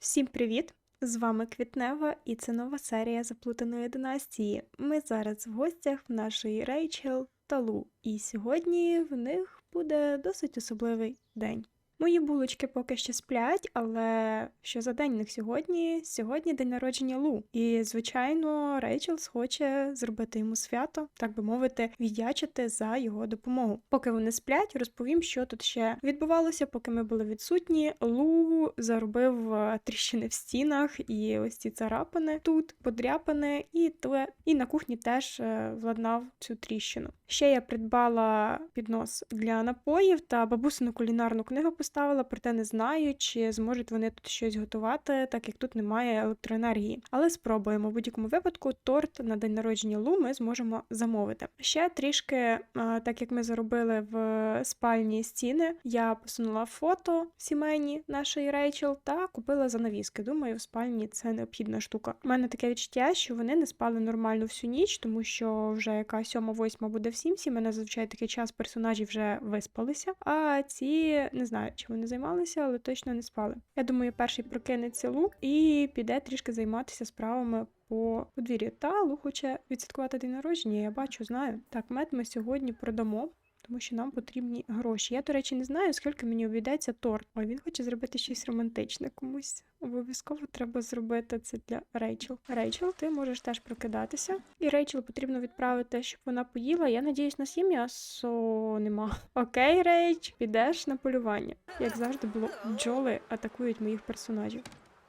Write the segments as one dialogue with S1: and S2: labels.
S1: Всім привіт! З вами Квітнева, і це нова серія заплутаної династії. Ми зараз в гостях в нашої Рейчел та Лу. І сьогодні в них буде досить особливий день. Мої булочки поки що сплять, але що за день них сьогодні? Сьогодні день народження Лу. І, звичайно, Рейчел схоче зробити йому свято, так би мовити, віддячити за його допомогу. Поки вони сплять, розповім, що тут ще відбувалося, поки ми були відсутні. Лу заробив е, тріщини в стінах і ось ці царапини тут, подряпини, і тле. І на кухні теж е, владнав цю тріщину. Ще я придбала піднос для напоїв та бабусину кулінарну книгу поставила, проте не знаю, чи зможуть вони тут щось готувати, так як тут немає електроенергії. Але спробуємо. В будь-якому випадку торт на день народження Лу ми зможемо замовити. Ще трішки, так як ми заробили в спальні стіни, я посунула фото сімейні нашої Рейчел та купила занавіски. Думаю, в спальні це необхідна штука. У мене таке відчуття, що вони не спали нормально всю ніч, тому що вже яка сьома-восьма буде в сімсі. Мене зазвичай такий час персонажі вже виспалися. А ці не знаю, чи вони займалися, але точно не спали. Я думаю, перший прокинеться лук і піде трішки займатися справами. По подвір'ю та Лу хоче відсвяткувати день народження. Я бачу, знаю. Так, мед ми сьогодні продамо, тому що нам потрібні гроші. Я, до речі, не знаю, скільки мені обійдеться торт. Ой, він хоче зробити щось романтичне комусь. Обов'язково треба зробити це для Рейчел. Рейчел, ти можеш теж прокидатися. І Рейчел потрібно відправити, щоб вона поїла. Я надіюсь, на сім м'ясо нема. Окей, Рейч, підеш на полювання. Як завжди було, бджоли атакують моїх персонажів.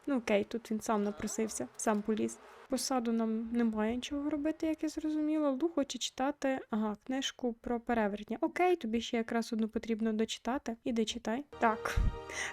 S1: Ну окей, тут він сам напросився, сам поліз. Посаду нам немає нічого робити, як я зрозуміла. Лу хоче читати ага, книжку про перевертня. Окей, тобі ще якраз одну потрібно дочитати. Іди читай. Так.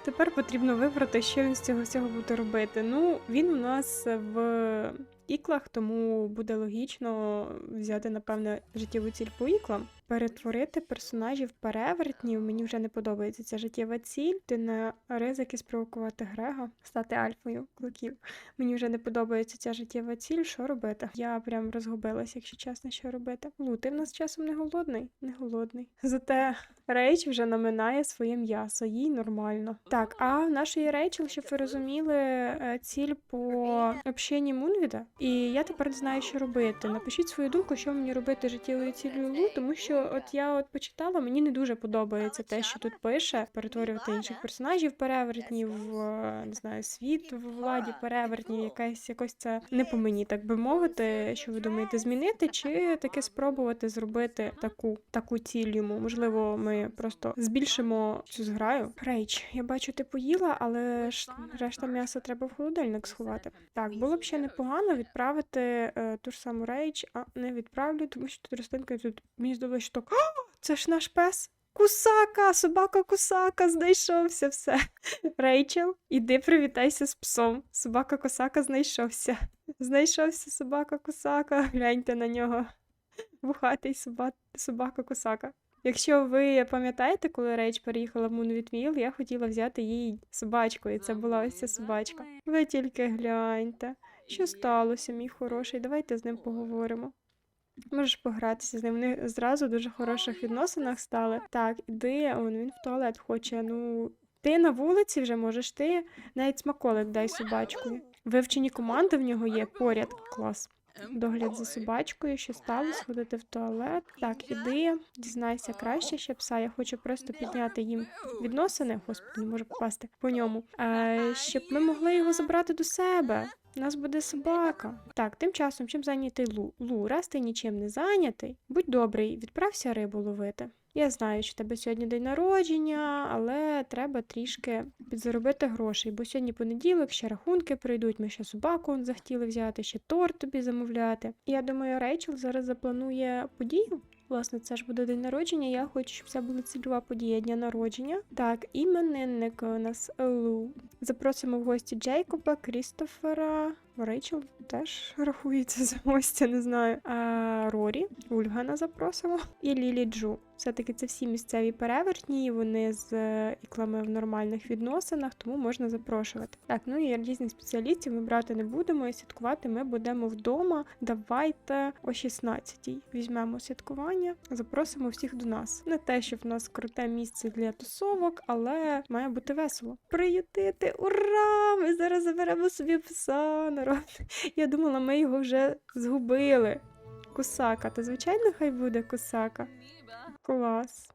S1: Тепер потрібно вибрати, що він з цього всього буде робити. Ну, він у нас в іклах, тому буде логічно взяти, напевне, життєву ціль по іклам. Перетворити персонажів перевертнів. Мені вже не подобається ця життєва ціль. Ти на ризики спровокувати Грега, стати альфою кликів. Мені вже не подобається ця життєва ціль. Що робити? Я прям розгубилася, якщо чесно, що робити. Лу, ти в нас часом не голодний? Не голодний. Зате Рейч вже наминає своє м'ясо, їй нормально. Так, а в нашої Рейчел, щоб ви розуміли, е, ціль по общенні Мунвіда. І я тепер не знаю, що робити. Напишіть свою думку, що мені робити життєвою цілею Лу, тому що от я от почитала, мені не дуже подобається те, що тут пише, перетворювати інших персонажів перевертнів, в, е, не знаю, світ в владі перевертнів, якась якось це не по мені, так би мовити. Що ви думаєте, змінити, чи таки спробувати зробити таку таку ціль йому? Можливо, ми просто збільшимо цю зграю. Рейч, я бачу, ти поїла, але ж решта м'яса треба в холодильник сховати. Так, було б ще непогано відправити е, ту ж саму рейч, а не відправлю, тому що тут рослинка тут мені здалося, так. «О, це ж наш пес. Кусака, собака кусака, знайшовся все. Рейчел, іди привітайся з псом. Собака косака знайшовся. Знайшовся собака косака. Гляньте на нього. Вухатий соба... собака косака. Якщо ви пам'ятаєте, коли Рейч переїхала в Мунвітвіл, я хотіла взяти їй собачку, і це була ось ця собачка. Ви тільки гляньте. Що сталося, мій хороший? Давайте з ним поговоримо. Можеш погратися з ним. Вони зразу в дуже хороших відносинах стали. Так, іди, он він в туалет хоче. Ну, ти на вулиці вже можеш ти навіть смаколик дай собачкою. Вивчені команди в нього є поряд. Клас. Догляд за собачкою, що сталося, ходити в туалет. Так, іди, дізнайся краще ще пса. Я хочу просто підняти їм відносини. Господи, не можу попасти по ньому. Е, щоб ми могли його забрати до себе. У нас буде собака. Так, тим часом чим зайнятий Лу? Лу, раз ти нічим не зайнятий, будь добрий, відправся рибу ловити. Я знаю, що тебе сьогодні день народження, але треба трішки підзаробити грошей, бо сьогодні понеділок, ще рахунки прийдуть, ми ще собаку захотіли взяти, ще торт тобі замовляти. Я думаю, Рейчел зараз запланує подію. Власне, це ж буде день народження. Я хочу, щоб це була цільова подія дня народження. Так, іменинник у нас Лу. Запросимо в гості Джейкоба, Крістофера, Рейчел теж рахується за гостя, не знаю. А, Рорі, Ульгана запросимо. І Лілі Джу. Все-таки це всі місцеві перевертні, вони з е, іклами в нормальних відносинах, тому можна запрошувати. Так, ну і різних спеціалістів ми брати не будемо, і святкувати ми будемо вдома. Давайте о 16-й візьмемо святкування, запросимо всіх до нас. Не те, щоб в нас круте місце для тусовок, але має бути весело. Приютити! Ура! Ми зараз заберемо собі пса, народ. Я думала, ми його вже згубили. Кусака, то звичайно, хай буде кусака. Клас.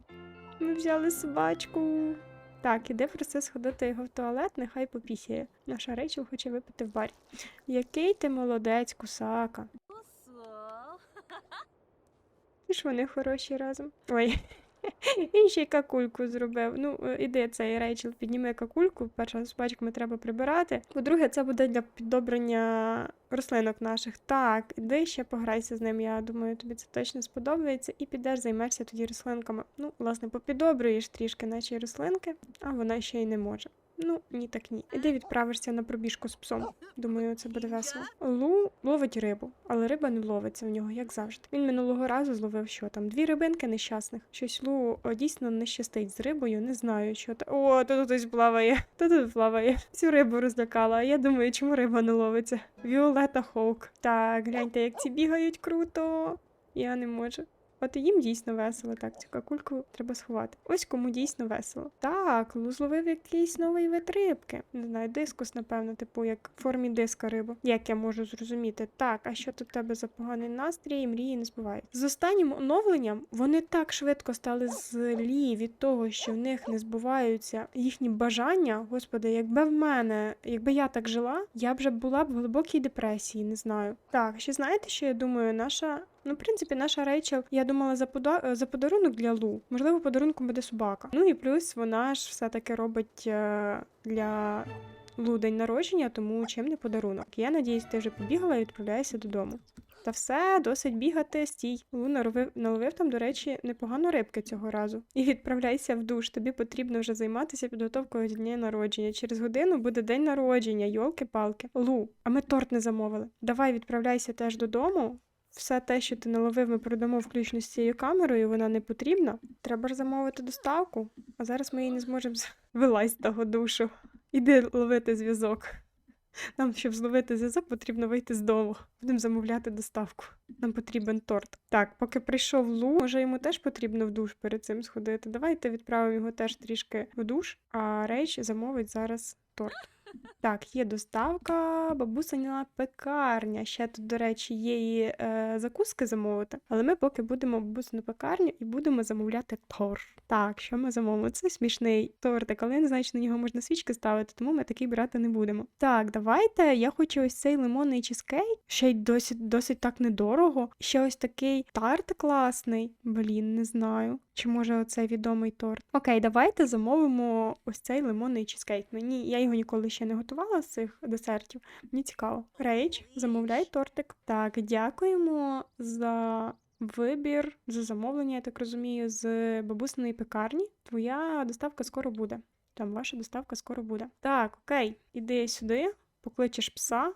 S1: Ми взяли собачку. Так, іде проси сходити його в туалет, нехай попісяє. Наша Рейчел хоче випити в барі. Який ти молодець, кусака. І ж вони хороші разом. Ой. Він ще й какульку зробив. Ну, е, іди цей Рейчел, підніми какульку. Перша з пачками треба прибирати. По-друге, це буде для піддобрення рослинок наших. Так, іди ще пограйся з ним. Я думаю, тобі це точно сподобається. І підеш займешся тоді рослинками. Ну, власне, попідобрюєш трішки наші рослинки, а вона ще й не може. Ну, ні, так ні. Іди відправишся на пробіжку з псом. Думаю, це буде весело. Лу ловить рибу, але риба не ловиться в нього, як завжди. Він минулого разу зловив що там? Дві рибинки нещасних. Щось Лу о, дійсно не щастить з рибою, не знаю, що та. О, тут хтось плаває. Тут тут плаває. Всю рибу розлякала. А я думаю, чому риба не ловиться? Віолета Хоук. Так, гляньте, як ці бігають круто. Я не можу. От їм дійсно весело, так, цю какульку треба сховати. Ось кому дійсно весело. Так, Лу зловив якийсь новий вид рибки. Не знаю, дискус, напевно, типу, як в формі диска рибу. Як я можу зрозуміти? Так, а що тут в тебе за поганий настрій, і мрії не збуваються. З останнім оновленням вони так швидко стали злі від того, що в них не збуваються їхні бажання. Господи, якби в мене, якби я так жила, я б вже була б в глибокій депресії, не знаю. Так, ще знаєте, що я думаю, наша. Ну, в принципі, наша Рейчел, я думала за пода... за подарунок для Лу. Можливо, подарунком буде собака. Ну і плюс вона ж все-таки робить е, для Лу день народження, тому чим не подарунок. Я надіюсь, ти вже побігала і відправляєшся додому. Та все, досить бігати, стій. Лу наловив, наловив там, до речі, непогано рибки цього разу. І відправляйся в душ. Тобі потрібно вже займатися підготовкою дня народження. Через годину буде день народження, йолки-палки. Лу, а ми торт не замовили. Давай відправляйся теж додому. Все те, що ти наловив, ми продамо включно з цією камерою, вона не потрібна. Треба ж замовити доставку, а зараз ми її не зможемо вилазь з того душу. Іди ловити зв'язок. Нам, щоб зловити зв'язок, потрібно вийти з дому. Будемо замовляти доставку. Нам потрібен торт. Так, поки прийшов Лу, може йому теж потрібно в душ перед цим сходити. Давайте відправимо його теж трішки в душ, а Рейч замовить зараз торт. Так, є доставка, бабусиня пекарня. Ще тут, до речі, є і е, закуски замовити. Але ми поки будемо бабусину пекарню і будемо замовляти торт. Так, що ми замовимо? Це смішний тортик, але я не знаю, чи на нього можна свічки ставити, тому ми такий брати не будемо. Так, давайте. Я хочу ось цей лимонний чизкейк. Ще й досить, досить так недорого. Ще ось такий тарт класний. Блін, не знаю. Чи може оцей відомий торт? Окей, давайте замовимо ось цей лимонний чизкейк. Мені я його ніколи ще не готувала з цих десертів. Мені цікаво. Рейч, замовляй тортик. Так, дякуємо за вибір, за замовлення, я так розумію, з бабусиної пекарні. Твоя доставка скоро буде. Там ваша доставка скоро буде. Так, окей, іди сюди, покличеш пса.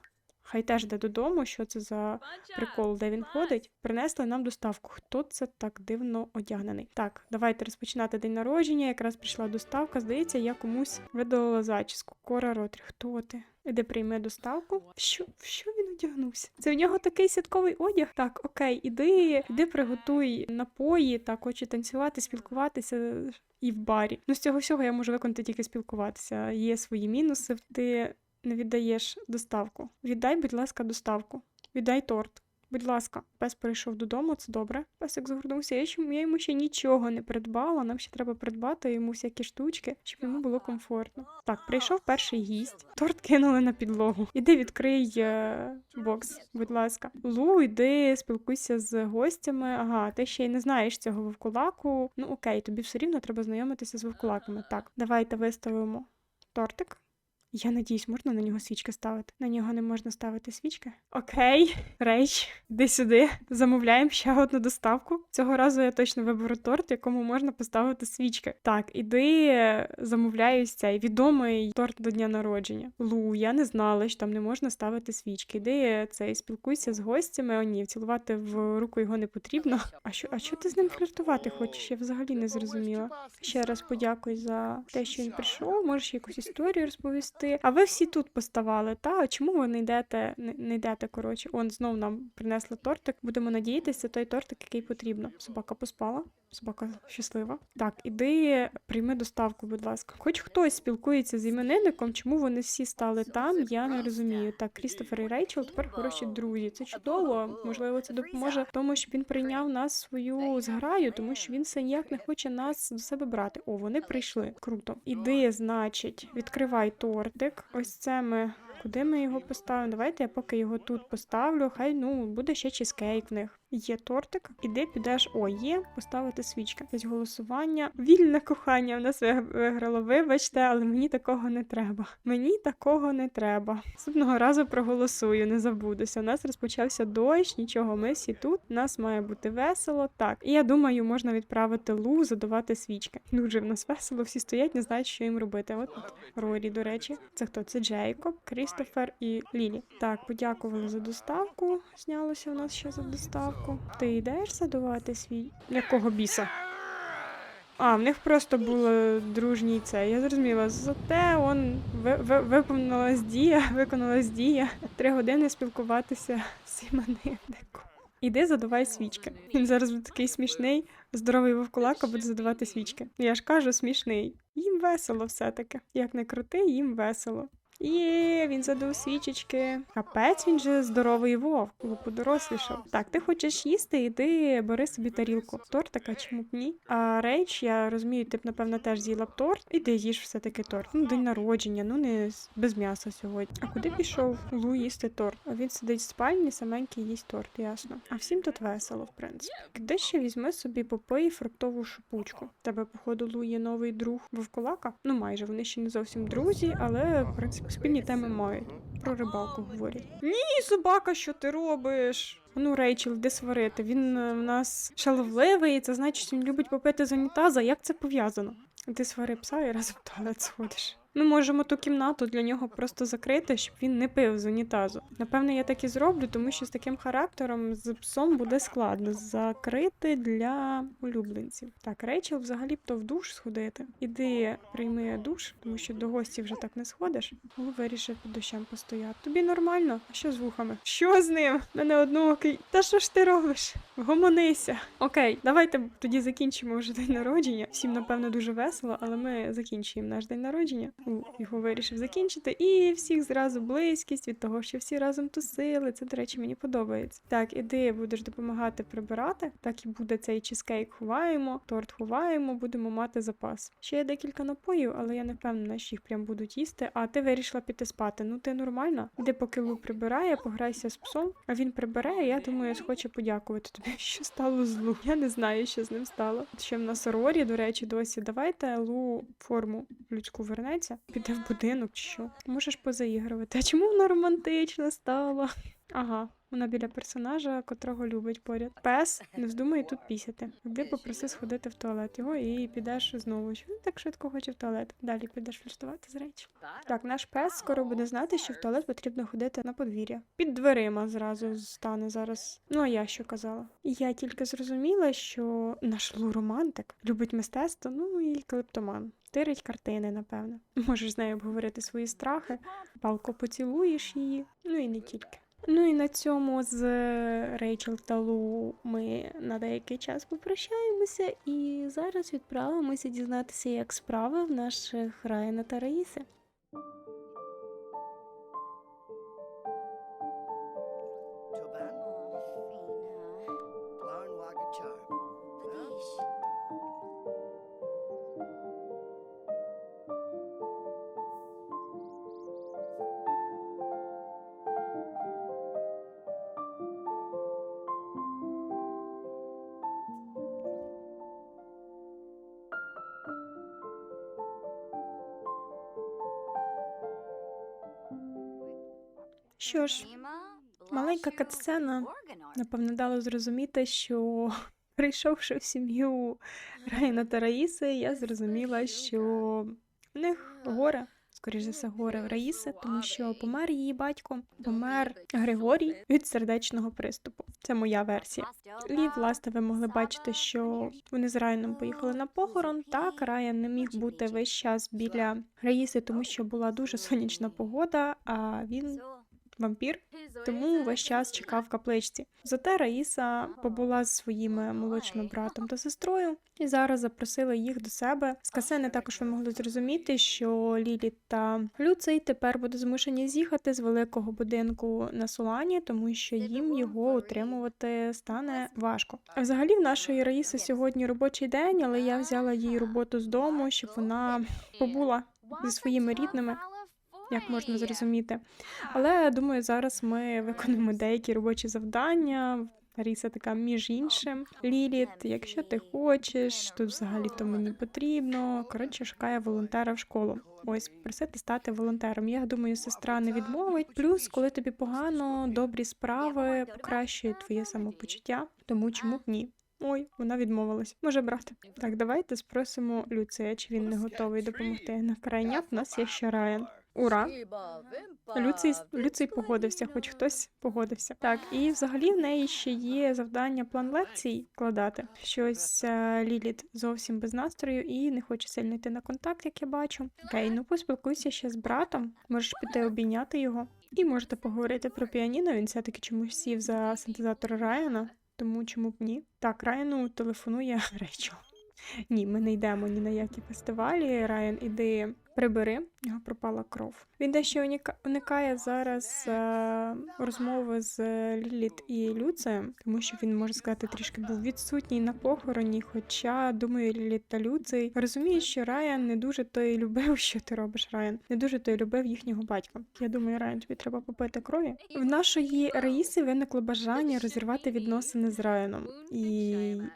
S1: Хай теж йде додому, що це за прикол, де він ходить. Принесли нам доставку. Хто це так дивно одягнений? Так, давайте розпочинати день народження. Якраз прийшла доставка. Здається, я комусь видалила зачіску. Кора Ротрі. Хто ти? Іди прийме доставку. Що, що він одягнувся? Це в нього такий святковий одяг? Так, окей, іди, іди приготуй напої, так, хочу танцювати, спілкуватися і в барі. Ну, з цього всього я можу виконати тільки спілкуватися. Є свої мінуси. Ти не віддаєш доставку. Віддай, будь ласка, доставку. Віддай торт. Будь ласка, пес прийшов додому, це добре. Песик згорнувся. Я, я йому ще нічого не придбала. Нам ще треба придбати йому всякі штучки, щоб йому було комфортно. Так, прийшов перший гість. Торт кинули на підлогу. Іди відкрий е, бокс, будь ласка. Лу, йди, спілкуйся з гостями. Ага, ти ще й не знаєш цього вовкулаку. Ну окей, тобі все рівно треба знайомитися з вовкулаками. Так, давайте виставимо тортик. Я надіюсь, можна на нього свічки ставити. На нього не можна ставити свічки. Окей, рейч, іди сюди. Замовляємо ще одну доставку. Цього разу я точно виберу торт, якому можна поставити свічки. Так, іди е, замовляю цей відомий торт до дня народження. Лу, я не знала, що там не можна ставити свічки. Іди цей спілкуйся з гостями. О, ні, цілувати в руку його не потрібно. А що, а що ти з ним фліртувати хочеш? Я взагалі не зрозуміла. Ще раз подякуй за те, що він прийшов. Можеш якусь історію розповісти. А ви всі тут поставали, та чому ви не йдете, не, не йдете? Коротше, он знов нам принесли тортик. Будемо надіятися, той тортик, який потрібно. Собака поспала. Собака щаслива. Так, іди, прийми доставку, будь ласка. Хоч хтось спілкується з іменинником, чому вони всі стали там, я не розумію. Так, Крістофер і Рейчел тепер хороші друзі. Це чудово. Можливо, це допоможе тому, щоб він прийняв нас свою зграю, тому що він все ніяк не хоче нас до себе брати. О, вони прийшли. Круто. Іди, значить, відкривай тортик. Ось це ми. Куди ми його поставимо? Давайте я поки його тут поставлю. Хай ну буде ще чизкейк в них. Є тортик, іди підеш. О, є поставити свічки. Ось голосування. Вільне кохання в нас виграло. Вибачте, але мені такого не треба. Мені такого не треба. Наступного разу проголосую, не забудуся. У нас розпочався дощ, нічого. Ми всі тут. У нас має бути весело. Так, і я думаю, можна відправити Лу задавати свічки. Дуже в нас весело, всі стоять, не знають, що їм робити. От Рорі, до речі, це хто? Це Джейкоб, Крістофер і Лілі. Так, подякували за доставку. Знялося у нас ще за доставку. Ти йдеш задавати свій. Якого біса? А, в них просто було дружній це. Я зрозуміла. Зате он ви, ви, виповнилась дія, виконалась дія. Три години спілкуватися з іменинником. Іди задавай свічки. Він зараз буде такий смішний, здоровий вовкулака буде задавати свічки. Я ж кажу, смішний. Їм весело все-таки. Як не крути, їм весело. Є, він задав свічечки. Капець, він же здоровий вовк, бо подорослішав. Так, ти хочеш їсти, іди бери собі тарілку. Тортика, чому б ні? А рейч, я розумію, ти б напевно теж з'їла б торт. Іди їж все-таки торт. Ну, день народження, ну не без м'яса сьогодні. А куди пішов Лу їсти торт? А він сидить в спальні, саменький їсть торт, ясно. А всім тут весело, в принципі. Де ще візьми собі попий фруктову шипучку. Тебе, походу, Лу є новий друг вовкулака? Ну майже вони ще не зовсім друзі, але в принципі спільні теми мають. Про рибалку говорять. Ні, собака, що ти робиш? Ну, Рейчел, де сварити? Він е, в нас шаловливий, це значить, він любить попити з унітаза. Як це пов'язано? Ти свари пса і разом в туалет сходиш. Ми можемо ту кімнату для нього просто закрити, щоб він не пив з унітазу. Напевне, я так і зроблю, тому що з таким характером з псом буде складно закрити для улюбленців. Так, Рейчел взагалі б то в душ сходити. Іди прийми душ, тому що до гостів вже так не сходиш. Лу вирішив під дощем постояти. Тобі нормально? А що з вухами? Що з ним? Мене одноокий. Та що ж ти робиш? Гомонися. Окей, давайте тоді закінчимо вже день народження. Всім, напевно, дуже весело, але ми закінчуємо наш день народження. Його вирішив закінчити. І всіх зразу близькість від того, що всі разом тусили. Це, до речі, мені подобається. Так, іди, будеш допомагати прибирати. Так і буде цей чизкейк ховаємо, торт ховаємо, будемо мати запас. Ще є декілька напоїв, але я не впевнена, що їх прям будуть їсти. А ти вирішила піти спати. Ну ти нормально? Іди, поки Лу прибирає, пограйся з псом. А він прибирає, я думаю, схоче подякувати тобі. Що стало з Лу? Я не знаю, що з ним стало. Ще в нас Рорі, до речі, досі. Давайте Лу форму людську вернеться, піде в будинок чи що. Можеш позаігрувати. А чому вона романтична стала? Ага, вона біля персонажа, котрого любить поряд. Пес, не вздумай тут пісяти. Іди попроси сходити в туалет його і підеш знову. Він так швидко хоче в туалет? Далі підеш фліртувати з речі. Так, наш пес скоро буде знати, що в туалет потрібно ходити на подвір'я. Під дверима зразу стане зараз. Ну а я що казала? Я тільки зрозуміла, що наш Лу романтик любить мистецтво, ну і клептоман. Тирить картини, напевно. Можеш з нею обговорити свої страхи, палко поцілуєш її, ну і не тільки. Ну і на цьому з Рейчел та ми на деякий час попрощаємося і зараз відправимося дізнатися, як справи в наших Райана та Раїси. Що ж, маленька катсцена напевно дало зрозуміти, що прийшовши в сім'ю Райана та Раїси, я зрозуміла, що в них горе. Скоріш за все, горе в Раїси, тому що помер її батько, помер Григорій від сердечного приступу. Це моя версія. І, власне, ви могли бачити, що вони з Райаном поїхали на похорон. Так, Райан не міг бути весь час біля Раїси, тому що була дуже сонячна погода, а він вампір, тому весь час чекав в капличці. Зате Раїса побула з своїми молодшими братом та сестрою і зараз запросила їх до себе. З касени також ви могли зрозуміти, що Лілі та Люций тепер будуть змушені з'їхати з великого будинку на Солані, тому що їм його утримувати стане важко. А взагалі в нашої Раїси сьогодні робочий день, але я взяла їй роботу з дому, щоб вона побула зі своїми рідними. Як можна зрозуміти, але думаю, зараз ми виконуємо деякі робочі завдання. Ріса така між іншим. Ліліт, якщо ти хочеш, тут взагалі то мені потрібно. Коротше, шукає волонтера в школу. Ось просити стати волонтером. Я думаю, сестра не відмовить. Плюс, коли тобі погано, добрі справи покращують твоє самопочуття. Тому чому б ні? Ой, вона відмовилась. Може брати. Так, давайте спросимо Люція, чи він не готовий допомогти. На крайняк в нас є ще Райан. Ура! Люцій, Люцій погодився, хоч хтось погодився. Так, і взагалі в неї ще є завдання план лекцій вкладати. Щось е, Ліліт зовсім без настрою і не хоче сильно йти на контакт, як я бачу. Окей, ну поспілкуйся ще з братом. Можеш піти обійняти його. І можете поговорити про піаніно. Він все-таки чомусь сів за синтезатор Райана. Тому чому б ні? Так, Райану телефонує Рейчел. Ні, ми не йдемо ні на які фестивалі. Райан, іди прибери, в нього пропала кров. Він дещо уникає зараз е, розмови з Ліліт і Люцеєм, тому що він може сказати трішки був відсутній на похороні. Хоча думаю, Ліліт та Люцей розуміють, що Райан не дуже то й любив, що ти робиш, Райан. Не дуже то й любив їхнього батька. Я думаю, Райан, тобі треба попити крові. В нашої Раїси виникло бажання розірвати відносини з Райаном, і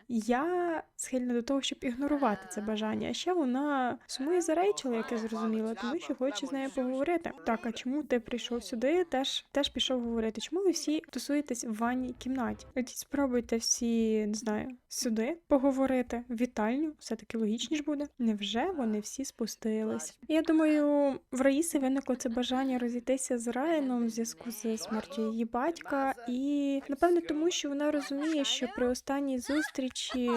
S1: я схильна до того, щоб ігнорувати це бажання. А ще вона сумує за Рейчел, як я зрозуміла, тому що хоче з нею поговорити. Так, а чому ти прийшов сюди? Теж теж пішов говорити. Чому ви всі тусуєтесь в ванній кімнаті? От спробуйте всі, не знаю, сюди поговорити вітальню. Все таки логічніше буде. Невже вони всі спустились? Я думаю, в Раїси виникло це бажання розійтися з Райаном в зв'язку з смертю її батька, і напевне тому, що вона розуміє, що при останній зустрічі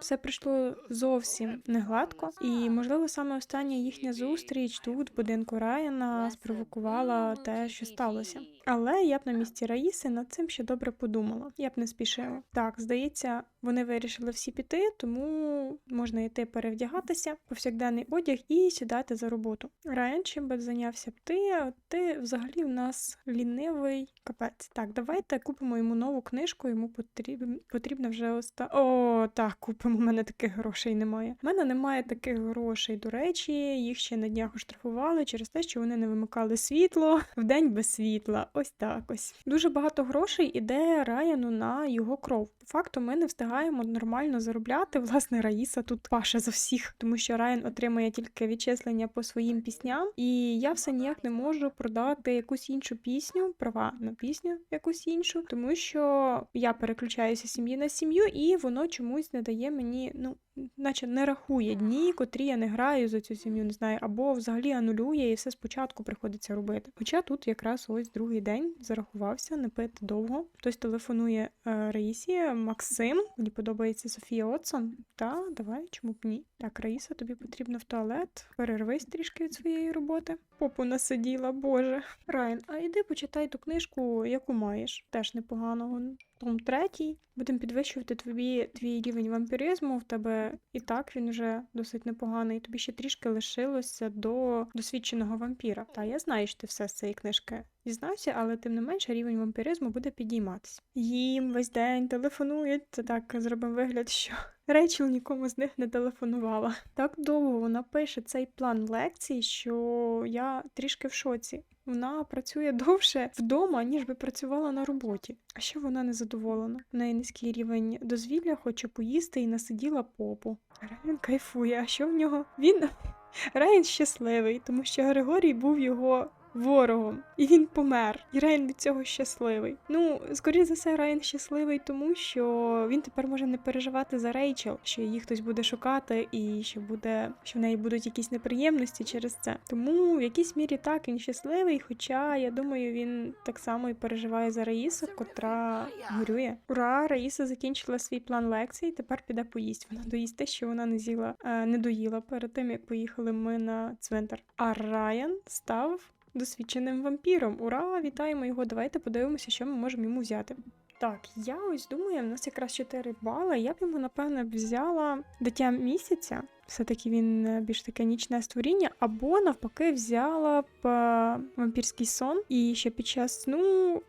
S1: все прийшло зовсім не гладко, і можливо саме остання їхня зустріч тут, в будинку Райана, спровокувала те, що сталося. Але я б на місці Раїси над цим ще добре подумала. Я б не спішила. Так, здається, вони вирішили всі піти, тому можна йти перевдягатися, повсякденний одяг і сідати за роботу. Райан, чим би зайнявся б ти? а Ти взагалі в нас лінивий капець. Так, давайте купимо йому нову книжку. Йому потрібно потрібна вже оста. О, так, купимо. У мене таких грошей немає. У мене немає таких грошей. До речі, їх ще на днях оштрафували через те, що вони не вимикали світло в день без світла. Ось так ось. Дуже багато грошей іде Раяну на його кров. По факту ми не встигаємо нормально заробляти. Власне, Раїса тут паше за всіх, тому що Райан отримує тільки відчислення по своїм пісням, і я все ніяк не можу продати якусь іншу пісню, права на пісню якусь іншу, тому що я переключаюся сім'ї на сім'ю, і воно чомусь не дає мені, ну. Наче не рахує дні, котрі я не граю за цю сім'ю, не знаю, або взагалі анулює і все спочатку приходиться робити. Хоча тут якраз ось другий день зарахувався, не пити довго. Хтось телефонує е, Раїсі, Максим. Мені подобається Софія Отсон. Та давай, чому б ні? Так, Раїса, тобі потрібно в туалет. Перервись трішки від своєї роботи. Попу насиділа, боже. Райан, а йди почитай ту книжку, яку маєш. Теж непогано. Том третій. Будемо підвищувати тобі твій рівень вампіризму. В тебе і так він вже досить непоганий. Тобі ще трішки лишилося до досвідченого вампіра. Та я знаю, що ти все з цієї книжки дізнався, але тим не менше рівень вампіризму буде підійматися. Їм весь день телефонують. Це так зробимо вигляд, що Рейчел нікому з них не телефонувала. Так довго вона пише цей план лекцій, що я трішки в шоці. Вона працює довше вдома, ніж би працювала на роботі. А ще вона не задоволена. В неї низький рівень дозвілля, хоче поїсти і насиділа попу. Райан кайфує, а що в нього? Він Райан щасливий, тому що Григорій був його ворогом, і він помер. І Райан від цього щасливий. Ну, скоріше за все, Райан щасливий, тому що він тепер може не переживати за Рейчел, що її хтось буде шукати, і що буде, що в неї будуть якісь неприємності через це. Тому в якійсь мірі так він щасливий. Хоча я думаю, він так само і переживає за Раїсу, котра горює. Ура! Раїса закінчила свій план лекцій. Тепер піде поїсть. Вона доїсть те, що вона не з'їла, е, не доїла перед тим, як поїхали ми на цвинтар. А Райан став досвідченим вампіром. Ура! Вітаємо його! Давайте подивимося, що ми можемо йому взяти. Так, я ось думаю, в нас якраз 4 бали. Я б йому, напевно, взяла дитя місяця. Все-таки він е, більш таке нічне створіння, або навпаки взяла б е, вампірський сон, і ще під час сну е,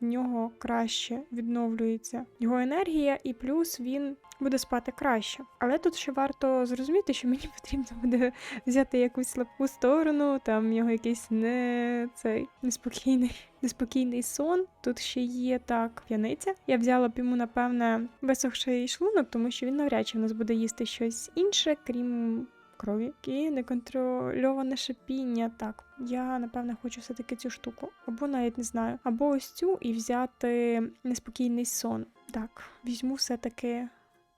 S1: в нього краще відновлюється його енергія, і плюс він буде спати краще. Але тут ще варто зрозуміти, що мені потрібно буде взяти якусь слабку сторону, там в нього якийсь не цей неспокійний, неспокійний сон. Тут ще є так п'яниця. Я взяла б йому, напевне, висохший шлунок, тому що він навряд чи в нас буде їсти щось інше, крім. Крові і неконтрольоване шипіння. Так, я напевне хочу все-таки цю штуку, або навіть не знаю, або ось цю і взяти неспокійний сон. Так, візьму все-таки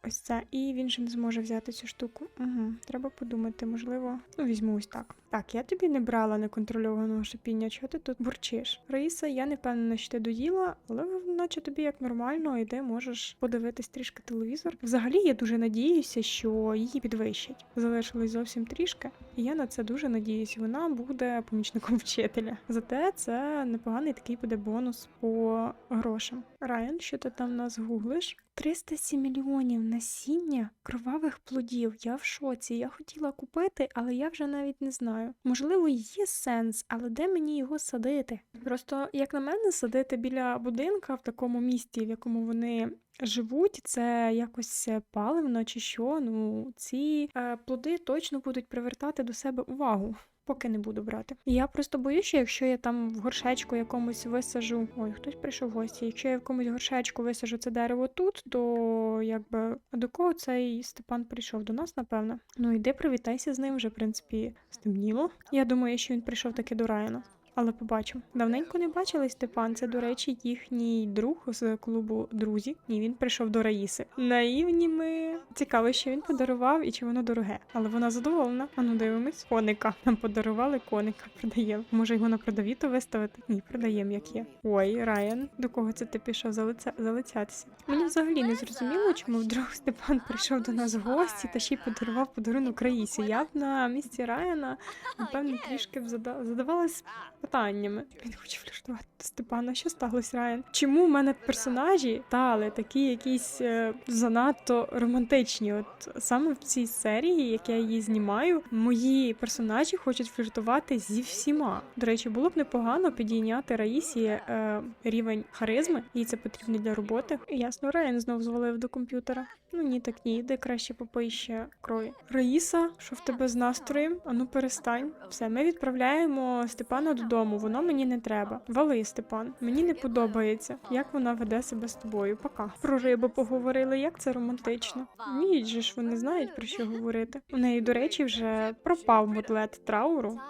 S1: ось це, і він же не зможе взяти цю штуку. Угу, треба подумати, можливо, ну візьму ось так. Так, я тобі не брала неконтрольованого шипіння. Чого ти тут бурчиш? Раїса, я не впевнена, що ти доїла, але наче тобі як нормально, іди, можеш подивитись трішки телевізор. Взагалі, я дуже надіюся, що її підвищать. Залишилось зовсім трішки, і я на це дуже надіюсь. Вона буде помічником вчителя. Зате це непоганий такий буде бонус по грошам. Райан, що ти там нас гуглиш? 307 мільйонів насіння кровавих плодів. Я в шоці. Я хотіла купити, але я вже навіть не знаю. Можливо, є сенс, але де мені його садити? Просто, як на мене, садити біля будинка в такому місті, в якому вони. Живуть, це якось паливно чи що. Ну ці е, плоди точно будуть привертати до себе увагу. Поки не буду брати. Я просто боюся, що якщо я там в горшечку якомусь висажу. Ой, хтось прийшов в гості. Якщо я в якомусь горшечку висажу це дерево тут, то якби до кого цей Степан прийшов? До нас, напевно. Ну йди привітайся з ним, вже в принципі стемніло. Я думаю, що він прийшов таки до Райана. Але побачимо. Давненько не бачили Степан. Це, до речі, їхній друг з клубу друзі. Ні, він прийшов до Раїси. Наївні ми. Цікаво, що він подарував і чи воно дороге. Але вона задоволена. Ану, дивимось. Коника. Нам подарували коника. Продаємо. Може його на продавіто виставити? Ні, продаємо, як є. Ой, Райан, до кого це ти пішов залиця... залицятися? Мені взагалі не зрозуміло, чому вдруг Степан прийшов до нас в гості та ще й подарував подарунок Раїсі. Я б на місці Райана, напевно, трішки б зада... задавалась питаннями. Він хоче фліртувати до Степана. Що сталося, Райан? Чому в мене персонажі стали такі якісь е, занадто романтичні? От саме в цій серії, як я її знімаю, мої персонажі хочуть фліртувати зі всіма. До речі, було б непогано підійняти Раїсі е, рівень харизми, їй це потрібно для роботи. Ясно, Райан знов звалив до комп'ютера. Ну ні, так ні, йди краще попий ще крові. Раїса, що в тебе з настроєм? Ану перестань. Все, ми відправляємо Степана додому. Воно мені не треба. Вали, Степан. Мені не подобається, як вона веде себе з тобою. Пока. Про рибу поговорили, як це романтично. Ні, же ж вони знають про що говорити. У неї, до речі, вже пропав мотлет трауру.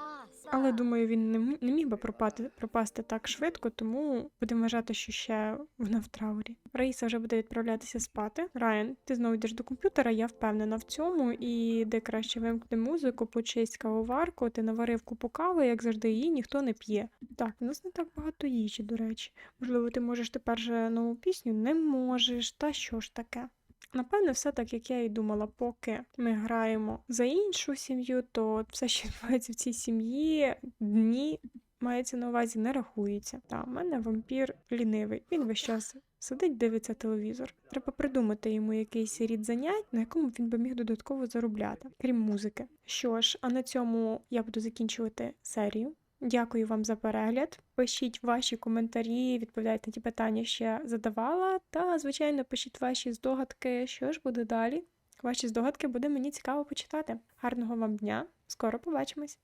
S1: Але думаю, він не, не міг би пропати, пропасти так швидко, тому будемо вважати, що ще вона в траурі. Раїса вже буде відправлятися спати. Райан, ти знову йдеш до комп'ютера, я впевнена в цьому. І де краще вимкни музику, почисть кавоварку, ти наварив купу кави, як завжди, її ніхто не п'є. Так, у нас не так багато їжі, до речі. Можливо, ти можеш тепер же нову пісню? Не можеш. Та що ж таке? Напевне, все так, як я і думала, поки ми граємо за іншу сім'ю, то все, що відбувається в цій сім'ї, дні мається на увазі, не рахується. Та в мене вампір лінивий. Він весь час сидить, дивиться телевізор. Треба придумати йому якийсь рід занять, на якому він би міг додатково заробляти, крім музики. Що ж, а на цьому я буду закінчувати серію. Дякую вам за перегляд. Пишіть ваші коментарі, відповідайте на ті питання, що я задавала. Та, звичайно, пишіть ваші здогадки, що ж буде далі. Ваші здогадки буде мені цікаво почитати. Гарного вам дня! Скоро побачимось!